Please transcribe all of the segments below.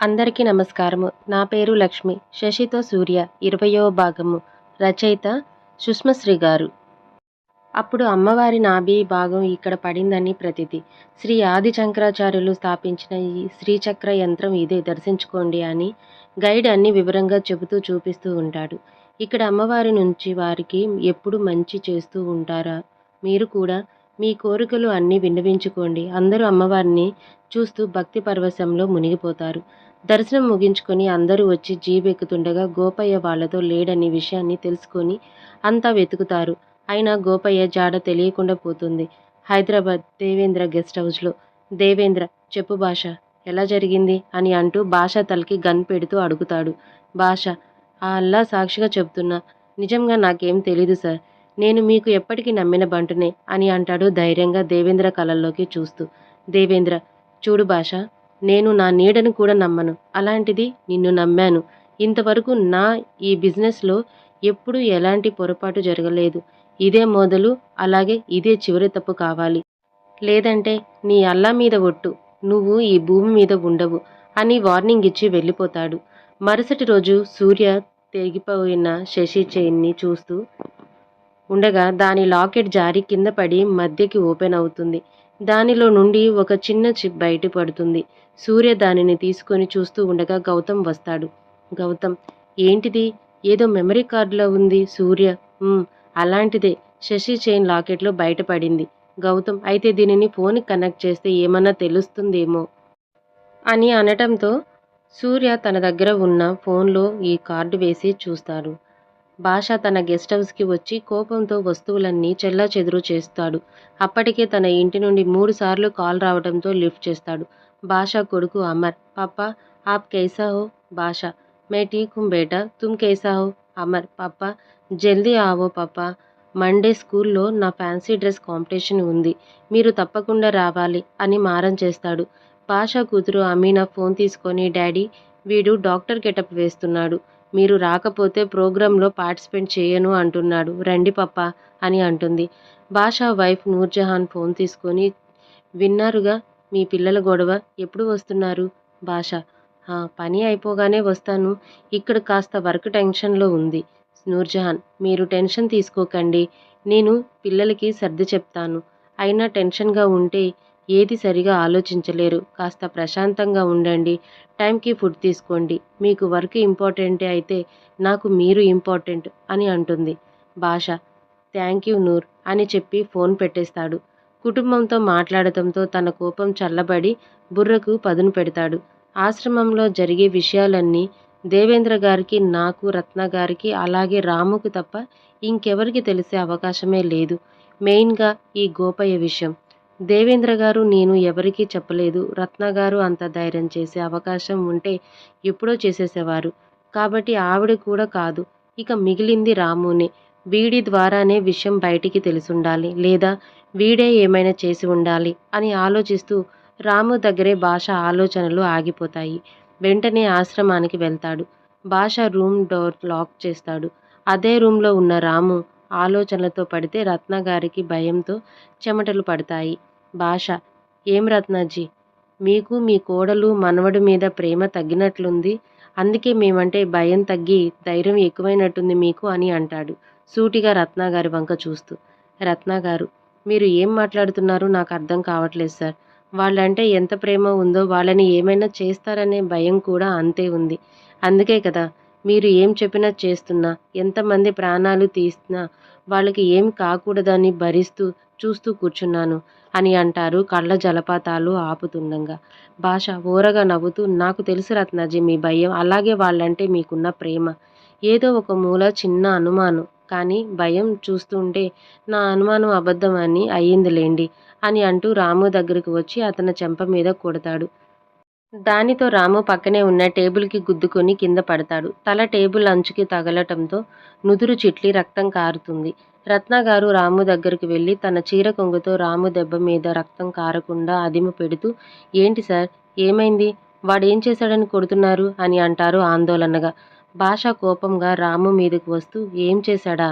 అందరికీ నమస్కారము. నా పేరు లక్ష్మి. శశితో సూర్య. ఇరవయో భాగము. రచయిత సుష్మశ్రీ గారు. అప్పుడు అమ్మవారి నాభి భాగం ఇక్కడ పడిందని ప్రతిది శ్రీ ఆది శంకరాచార్యులు స్థాపించిన ఈ శ్రీచక్ర యంత్రం ఇదే. దర్శించుకోండి అని గైడ్ అన్ని వివరంగా చెబుతూ చూపిస్తూ ఉంటాడు. ఇక్కడ అమ్మవారి నుంచి వారికి ఎప్పుడు మంచి చేస్తూ ఉంటారా? మీరు కూడా మీ కోరికలు అన్నీ విన్నవించుకోండి. అందరూ అమ్మవారిని చూస్తూ భక్తి పరవశంలో మునిగిపోతారు. దర్శనం ముగించుకొని అందరూ వచ్చి జీప్ ఎక్కుతుండగా గోపయ్య వాళ్ళతో లేడని విషయాన్ని తెలుసుకొని అంతా వెతుకుతారు. అయినా గోపయ్య జాడ తెలియకుండా పోతుంది. హైదరాబాద్ దేవేంద్ర గెస్ట్ హౌస్లో. దేవేంద్ర చెప్పు భాష ఎలా జరిగింది? అని అంటూ భాష తలకి గన్ పెడుతూ అడుగుతాడు. భాష ఆ అల్లా సాక్షిగా చెప్తున్నా. నిజంగా నాకేం తెలీదు సార్. నేను మీకు ఎప్పటికీ నమ్మిన బంటునే అని అంటాడు ధైర్యంగా దేవేంద్ర కళల్లోకి చూస్తూ. దేవేంద్ర చూడు భాష నేను నా నీడను కూడా నమ్మను. అలాంటిది నిన్ను నమ్మాను. ఇంతవరకు నా ఈ బిజినెస్లో ఎప్పుడూ ఎలాంటి పొరపాటు జరగలేదు. ఇదే మొదలు అలాగే ఇదే చివరి తప్పు కావాలి. లేదంటే నీ అల్లా మీద ఒట్టు నువ్వు ఈ భూమి మీద ఉండవు అని వార్నింగ్ ఇచ్చి వెళ్ళిపోతాడు. మరుసటి రోజు సూర్య తెగిపోయిన శశి చైన్ని చూస్తూ ఉండగా దాని లాకెట్ జారి కింద పడి మధ్యకి ఓపెన్ అవుతుంది. దానిలో నుండి ఒక చిన్న చిప్ బయటపడుతుంది సూర్య దానిని తీసుకొని చూస్తూ ఉండగా గౌతమ్ వస్తాడు. గౌతమ్ ఏంటిది? ఏదో మెమరీ కార్డులో ఉంది సూర్య. అలాంటిదే. శశి చైన్ లాకెట్లో బయటపడింది. గౌతమ్ అయితే దీనిని ఫోన్కి కనెక్ట్ చేస్తే ఏమన్నా తెలుస్తుందేమో? అని అనటంతో సూర్య తన దగ్గర ఉన్న ఫోన్లో ఈ కార్డు వేసి చూస్తాడు. భాష తన గెస్ట్ హౌస్కి వచ్చి కోపంతో వస్తువులన్నీ చెల్లా చెదురు చేస్తాడు. అప్పటికే తన ఇంటి నుండి మూడు సార్లు కాల్ రావడంతో లిఫ్ట్ చేస్తాడు. భాష కొడుకు అమర్ పాప ఆప్ కైసా హో భాష? మే ఠీక్ బేటా? తుమ్ కైసా హో అమర్ పాపా జల్దీ ఆవో పాప. మండే స్కూల్లో నా ఫ్యాన్సీ డ్రెస్ కాంపిటీషన్ ఉంది. మీరు తప్పకుండా రావాలి అని మారం చేస్తాడు. భాష కూతురు అమీనా ఫోన్ తీసుకొని డాడీ వీడు డాక్టర్ గెటప్ వేస్తున్నాడు. మీరు రాకపోతే ప్రోగ్రాంలో పార్టిసిపేట్ చేయను అంటున్నాడు. రండి పప్ప అని అంటుంది. బాషా వైఫ్ నూర్జహాన్ ఫోన్ తీసుకొని విన్నారుగా మీ పిల్లల గొడవ? ఎప్పుడు వస్తున్నారు? బాషా పని అయిపోగానే వస్తాను. ఇక్కడ కాస్త వర్క్ టెన్షన్లో ఉంది. నూర్జహాన్ మీరు టెన్షన్ తీసుకోకండి. నేను పిల్లలకి సర్ది చెప్తాను. అయినా టెన్షన్గా ఉంటే ఏది సరిగా ఆలోచించలేరు. కాస్త ప్రశాంతంగా ఉండండి. టైంకి ఫుడ్ తీసుకోండి. మీకు వర్క్ ఇంపార్టెంటే అయితే నాకు మీరు ఇంపార్టెంట్ అని అంటుంది. భాష థ్యాంక్ యూ నూర్ అని చెప్పి ఫోన్ పెట్టేస్తాడు. కుటుంబంతో మాట్లాడటంతో తన కోపం చల్లబడి బుర్రకు పదును పెడతాడు. ఆశ్రమంలో జరిగే విషయాలన్నీ దేవేంద్ర గారికి నాకు రత్న గారికి అలాగే రాముకు తప్ప ఇంకెవరికి తెలిసే అవకాశమే లేదు. మెయిన్గా ఈ గోపయ్య విషయం. దేవేంద్ర గారు నేను ఎవరికీ చెప్పలేదు. రత్న గారు అంత ధైర్యం చేసే అవకాశం ఉంటే ఎప్పుడో చేసేసేవారు. కాబట్టి ఆవిడ కూడా కాదు. ఇక మిగిలింది రామునే. వీడి ద్వారానే విషయం బయటికి తెలుసుండాలి. లేదా వీడే ఏమైనా చేసి ఉండాలి అని ఆలోచిస్తూ రాము దగ్గరే భాష ఆలోచనలు ఆగిపోతాయి. వెంటనే ఆశ్రమానికి వెళ్తాడు. భాష రూమ్ డోర్ లాక్ చేస్తాడు. అదే రూమ్లో ఉన్న రాము ఆలోచనలతో పడితే రత్న గారికి భయంతో చెమటలు పడతాయి. భాష. ఏం రత్నాజీ? మీకు మీ కోడలు మనవడి మీద ప్రేమ తగ్గినట్లుంది. అందుకే మేమంటే భయం తగ్గి ధైర్యం ఎక్కువైనట్టుంది మీకు అని అంటాడు సూటిగా రత్న గారి వంక చూస్తూ. రత్న గారు మీరు ఏం మాట్లాడుతున్నారో? నాకు అర్థం కావట్లేదు సార్. వాళ్ళంటే ఎంత ప్రేమ ఉందో వాళ్ళని ఏమైనా చేస్తారనే భయం కూడా అంతే ఉంది. అందుకే కదా మీరు ఏం చెప్పినా చేస్తున్నా ఎంతమంది ప్రాణాలు తీసినా వాళ్ళకి ఏం కాకూడదని భరిస్తూ చూస్తూ కూర్చున్నాను. అని అంటారు. కళ్ళ జలపాతాలు ఆపుతుండగా. భాష ఓరగా నవ్వుతూ నాకు తెలుసు రత్నాజీ మీ భయం. అలాగే వాళ్ళంటే మీకున్న ప్రేమ. ఏదో ఒక మూల చిన్న అనుమానం. కానీ భయం చూస్తుంటే నా అనుమానం అబద్ధం అని అయ్యిందిలేండి అని అంటూ రాము దగ్గరికి వచ్చి అతని చెంప మీద కొడతాడు. దానితో రాము పక్కనే ఉన్న టేబుల్కి గుద్దుకొని కింద పడతాడు. తల టేబుల్ అంచుకి తగలటంతో నుదురు చిట్లి రక్తం కారుతుంది. రత్న గారు రాము దగ్గరికి వెళ్ళి తన చీర కొంగుతో రాము దెబ్బ మీద రక్తం కారకుండా అదిమ పెడుతూ ఏంటి సార్? ఏమైంది? వాడేం చేశాడని కొడుతున్నారు? అని అంటారు ఆందోళనగా. భాష కోపంగా రాము మీదకు వస్తూ ఏం చేశాడా?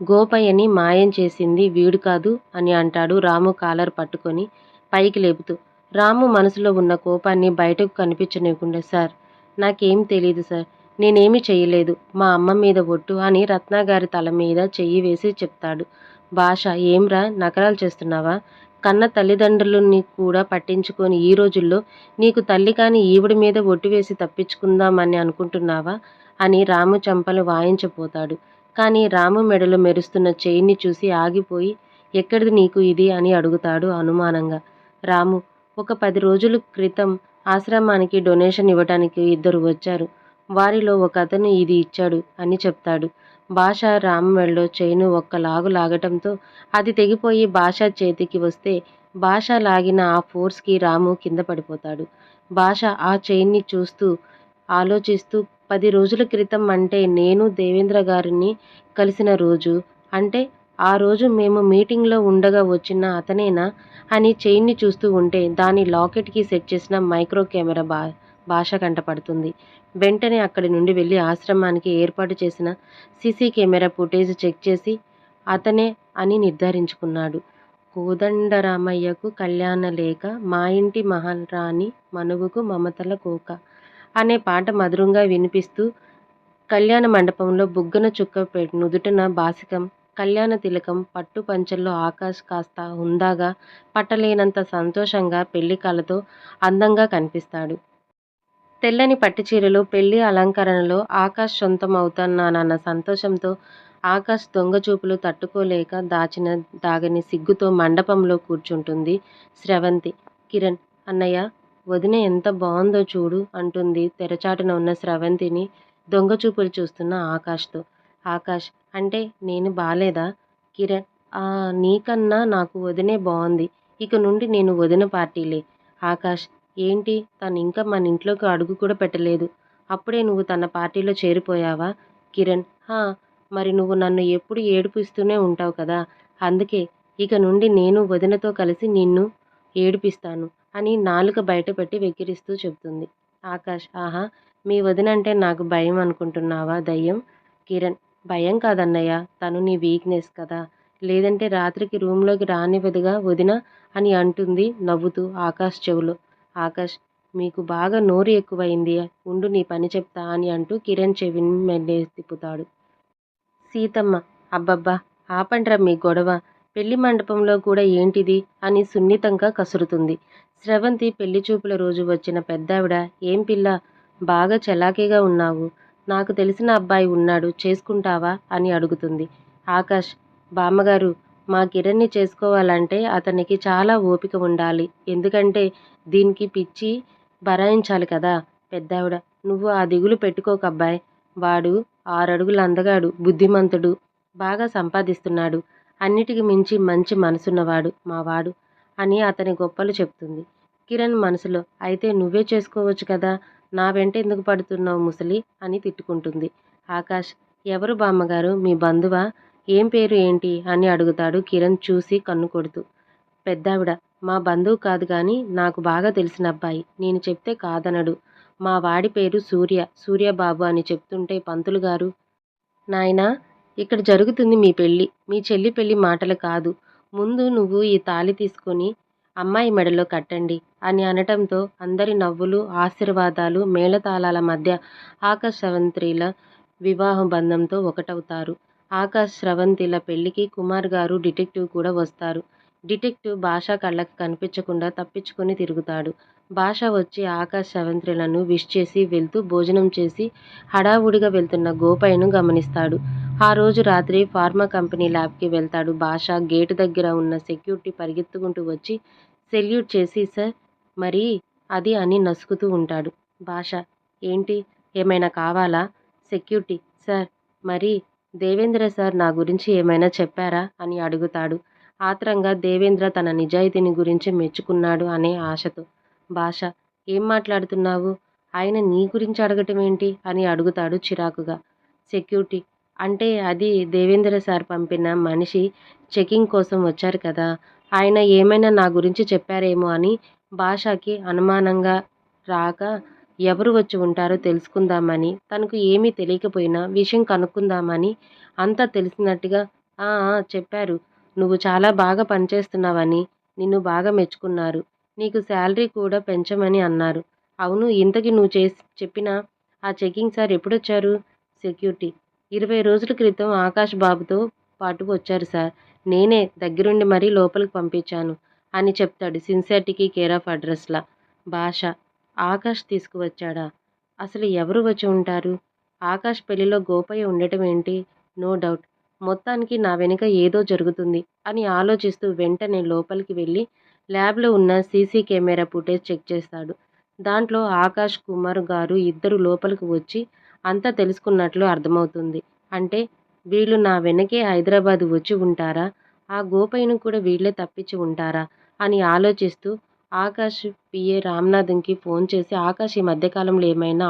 గోపయ్యని మాయం చేసింది వీడు కాదు అని అంటాడు రాము కాలర్ పట్టుకొని పైకి లేపుతూ. రాము మనసులో ఉన్న కోపాన్ని బయటకు కనిపించనివ్వకుండా సార్ నాకేం తెలియదు సార్. నేనేమి చేయలేదు మా అమ్మ మీద ఒట్టు అని రత్నాగారి తల మీద చెయ్యి వేసి చెప్తాడు. భాష ఏంరా నకరాలు చేస్తున్నావా? కన్న తల్లిదండ్రులని కూడా పట్టించుకొని ఈ రోజుల్లో నీకు తల్లి కాని ఈవిడ మీద ఒట్టు వేసి తప్పించుకుందామని అనుకుంటున్నావా? అని రాము చంపలు వాయించపోతాడు కానీ రాము మెడలో మెరుస్తున్న చెయ్యిని చూసి ఆగిపోయి ఎక్కడిది నీకు ఇది అని అడుగుతాడు అనుమానంగా. రాము ఒక పది రోజుల క్రితం ఆశ్రమానికి డొనేషన్ ఇవ్వటానికి ఇద్దరు వచ్చారు. వారిలో ఒక అతను ఇది ఇచ్చాడు అని చెప్తాడు. భాష రాము మెడలో చైను ఒక్క లాగు లాగటంతో అది తెగిపోయి భాష చేతికి వస్తే భాష లాగిన ఆ ఫోర్స్కి రాము కింద పడిపోతాడు. భాష ఆ చైన్ని చూస్తూ ఆలోచిస్తూ పది రోజుల క్రితం అంటే నేను దేవేంద్ర గారిని కలిసిన రోజు అంటే ఆ రోజు మేము మీటింగ్లో ఉండగా వచ్చిన అతనేనా అని చైన్ని చూస్తూ ఉంటే దాని లాకెట్కి సెట్ చేసిన మైక్రో కెమెరా బా భాష కంటపడుతుంది వెంటనే అక్కడి నుండి వెళ్ళి ఆశ్రమానికి ఏర్పాటు చేసిన సీసీ కెమెరా ఫుటేజ్ చెక్ చేసి అతనే అని నిర్ధారించుకున్నాడు. కోదండరామయ్యకు కళ్యాణ లేక మా ఇంటి మహారాణి మనువుకు మమతల కోక అనే పాట మధురంగా వినిపిస్తూ కళ్యాణ మండపంలో బుగ్గన చుక్క నుదుటన బాసికం కళ్యాణ తిలకం పట్టు పంచల్లో ఆకాష్ కాస్త హుందాగా పట్టలేనంత సంతోషంగా పెళ్ళికాలతో అందంగా కనిపిస్తాడు. తెల్లని పట్టుచీరలో పెళ్ళి అలంకరణలో ఆకాష్ సొంతమవుతున్నానన్న సంతోషంతో ఆకాష్ దొంగచూపులు తట్టుకోలేక దాచిన దాగని సిగ్గుతో మండపంలో కూర్చుంటుంది స్రవంతి. కిరణ్ అన్నయ్య వదిన ఎంత బాగుందో చూడు అంటుంది తెరచాటున ఉన్న స్రవంతిని దొంగచూపులు చూస్తున్న ఆకాష్తో. ఆకాష్ అంటే నేను బాలేదా? కిరణ్ ఆ నీకన్నా నాకు వదినే బాగుంది ఇక నుండి నేను వదిన పార్టీలే. ఆకాష్ ఏంటి? తను ఇంకా మన ఇంట్లోకి అడుగు కూడా పెట్టలేదు. అప్పుడే నువ్వు తన పార్టీలో చేరిపోయావా? కిరణ్. హా మరి నువ్వు నన్ను ఎప్పుడు ఏడిపిస్తూనే ఉంటావు కదా? అందుకే ఇక నుండి నేను వదినతో కలిసి నిన్ను ఏడిపిస్తాను అని నాలుక బయటపెట్టి వెక్కిరిస్తూ చెబుతుంది. ఆకాష్. ఆహా మీ వదినంటే నాకు భయం అనుకుంటున్నావా? దయ్యం. కిరణ్. భయం కాదన్నయ్య. తను నీ వీక్నెస్ కదా. లేదంటే రాత్రికి రూమ్లోకి రానివ్వదుగా వదిన అని అంటుంది నవ్వుతూ ఆకాష్ చెవులో. ఆకాష్ మీకు బాగా నోరు ఎక్కువైంది. ఉండు నీ పని చెప్తా అని అంటూ కిరణ్ చెవిని మెల్లే తిప్పుతాడు. సీతమ్మ అబ్బబ్బా ఆపండ్రా మీ గొడవ. పెళ్ళి మండపంలో కూడా ఏంటిది? అని సున్నితంగా కసురుతుంది. స్రవంతి పెళ్ళి చూపుల రోజు వచ్చిన పెద్దావిడ ఏం పిల్ల బాగా చలాకీగా ఉన్నావు. నాకు తెలిసిన అబ్బాయి ఉన్నాడు చేసుకుంటావా? అని అడుగుతుంది. ఆకాష్ బామ్మగారు మా కిరణ్ని చేసుకోవాలంటే అతనికి చాలా ఓపిక ఉండాలి. ఎందుకంటే దీనికి పిచ్చి బరాయించాలి కదా పెద్దావిడ. నువ్వు ఆ దిగులు పెట్టుకోకబ్బాయ్ వాడు ఆరడుగులు అందగాడు బుద్ధిమంతుడు బాగా సంపాదిస్తున్నాడు. అన్నిటికి మించి మంచి మనసున్నవాడు మావాడు అని అతని గొప్పలు చెప్తుంది. కిరణ్ మనసులో అయితే నువ్వే చేసుకోవచ్చు కదా నా వెంట ఎందుకు పడుతున్నావు ముసలి అని తిట్టుకుంటుంది. ఆకాష్ ఎవరు బామ్మగారు మీ బంధువా? ఏం పేరు ఏంటి? అని అడుగుతాడు కిరణ్ చూసి కన్ను కొడుతూ. పెద్దావిడ మా బంధువు కాదు కానీ నాకు బాగా తెలిసిన అబ్బాయి. నేను చెప్తే కాదనడు. మా వాడి పేరు సూర్య. సూర్యబాబు అని చెప్తుంటే పంతులు గారు నాయనా ఇక్కడ జరుగుతుంది మీ పెళ్ళి. మీ చెల్లి పెళ్ళి మాటలు కాదు. ముందు నువ్వు ఈ తాళి తీసుకొని అమ్మాయి మెడలో కట్టండి అని అనటంతో అందరి నవ్వులు ఆశీర్వాదాలు మేళతాళాల మధ్య ఆకాశవంత్రిల వివాహ బంధంతో ఒకటవుతారు. ఆకాశ్ స్రవంతిల పెళ్ళికి కుమార్ గారు డిటెక్టివ్ కూడా వస్తారు. డిటెక్టివ్ భాష కళ్ళకు కనిపించకుండా తప్పించుకొని తిరుగుతాడు. భాష వచ్చి ఆకాశ్ స్రవంతిలను విష్ చేసి వెళ్తూ భోజనం చేసి హడావుడిగా వెళ్తున్న గోపయ్యను గమనిస్తాడు. ఆ రోజు రాత్రి ఫార్మా కంపెనీ ల్యాబ్కి వెళ్తాడు. భాష గేటు దగ్గర ఉన్న సెక్యూరిటీ పరిగెత్తుకుంటూ వచ్చి సెల్యూట్ చేసి సార్ మరి అది అని నసుకుతూ ఉంటాడు. భాష ఏంటి? ఏమైనా కావాలా? సెక్యూరిటీ సార్ మరి దేవేంద్ర సార్ నా గురించి ఏమైనా చెప్పారా? అని అడుగుతాడు. ఆత్రంగా దేవేంద్ర తన నిజాయితీని గురించి మెచ్చుకున్నాడు అనే ఆశతో. భాష ఏం మాట్లాడుతున్నావు? ఆయన నీ గురించి అడగటం ఏంటి అని అడుగుతాడు చిరాకుగా. సెక్యూరిటీ అంటే అది దేవేంద్ర సార్ పంపిన మనిషి చెకింగ్ కోసం వచ్చారు కదా ఆయన ఏమైనా నా గురించి చెప్పారేమో అని భాషకి అనుమానంగా రాక ఎవరు వచ్చి ఉంటారో తెలుసుకుందామని తనకు ఏమీ తెలియకపోయినా విషయం కనుక్కుందామని అంతా తెలిసినట్టుగా చెప్పారు. నువ్వు చాలా బాగా పనిచేస్తున్నావని నిన్ను బాగా మెచ్చుకున్నారు. నీకు శాలరీ కూడా పెంచమని అన్నారు. అవును ఇంతకీ నువ్వు చేసి చెప్పిన ఆ చెకింగ్ సార్ ఎప్పుడొచ్చారు? సెక్యూరిటీ. ఇరవై రోజుల క్రితం ఆకాష్ బాబుతో పాటు వచ్చారు సార్. నేనే దగ్గరుండి మరీ లోపలికి పంపించాను అని చెప్తాడు సిన్సియారిటీకి కేర్ ఆఫ్ అడ్రస్లా. భాష. ఆకాష్ తీసుకువచ్చాడా? అసలు ఎవరు వచ్చి ఉంటారు? ఆకాష్ పెళ్ళిలో గోపయ్య ఉండటం ఏంటి? No doubt. మొత్తానికి నా వెనుక ఏదో జరుగుతుంది అని ఆలోచిస్తూ వెంటనే లోపలికి వెళ్ళి ల్యాబ్లో ఉన్న సీసీ కెమెరా ఫుటేజ్ చెక్ చేస్తాడు. దాంట్లో ఆకాష్ కుమార్ గారు ఇద్దరు లోపలికి వచ్చి అంతా తెలుసుకున్నట్లు అర్థమవుతుంది. అంటే వీళ్ళు నా వెనకే హైదరాబాద్ వచ్చి ఉంటారా? ఆ గోపయ్యను కూడా వీళ్ళే తప్పించి ఉంటారా? అని ఆలోచిస్తూ ఆకాష్ పిఏ రామ్నాథన్కి ఫోన్ చేసి ఆకాష్ ఈ మధ్యకాలంలో ఏమైనా